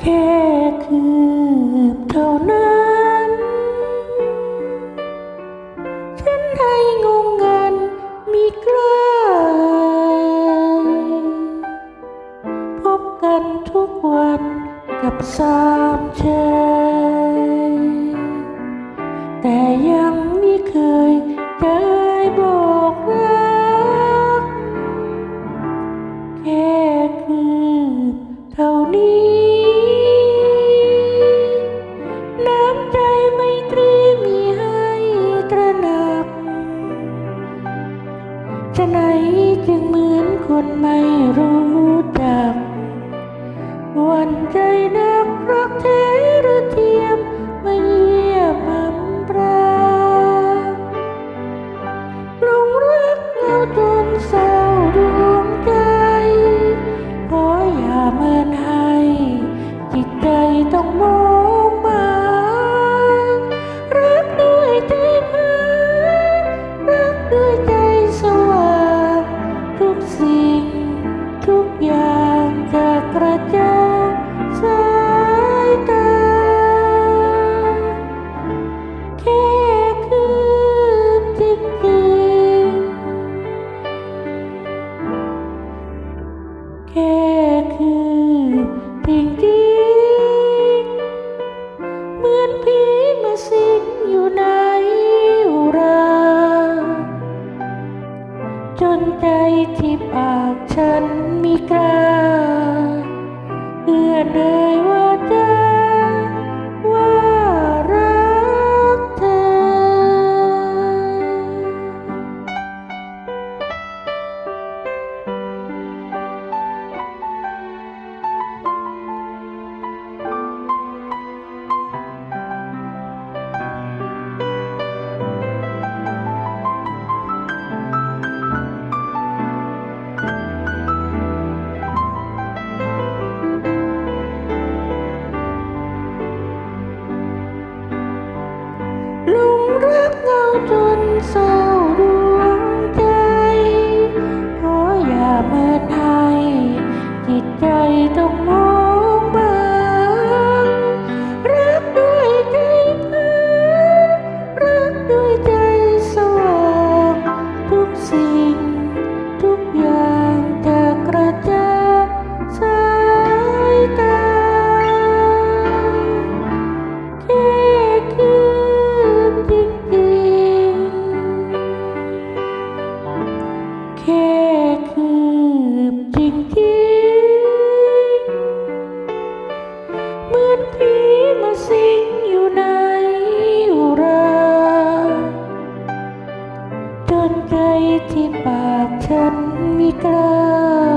แค่คืบเท่านั้นฉันให้งงงันมีกลายพบกันทุกวันกับสามเชยแต่ยังไม่เคยได้บอกรัก แค่คืบเท่านี้ ที่ปากฉันมีกล้าเอื้อนเอ่ยว่า เมือผีมาสิงอยู่ในอุราจนใจที่ปากฉันมีกล้า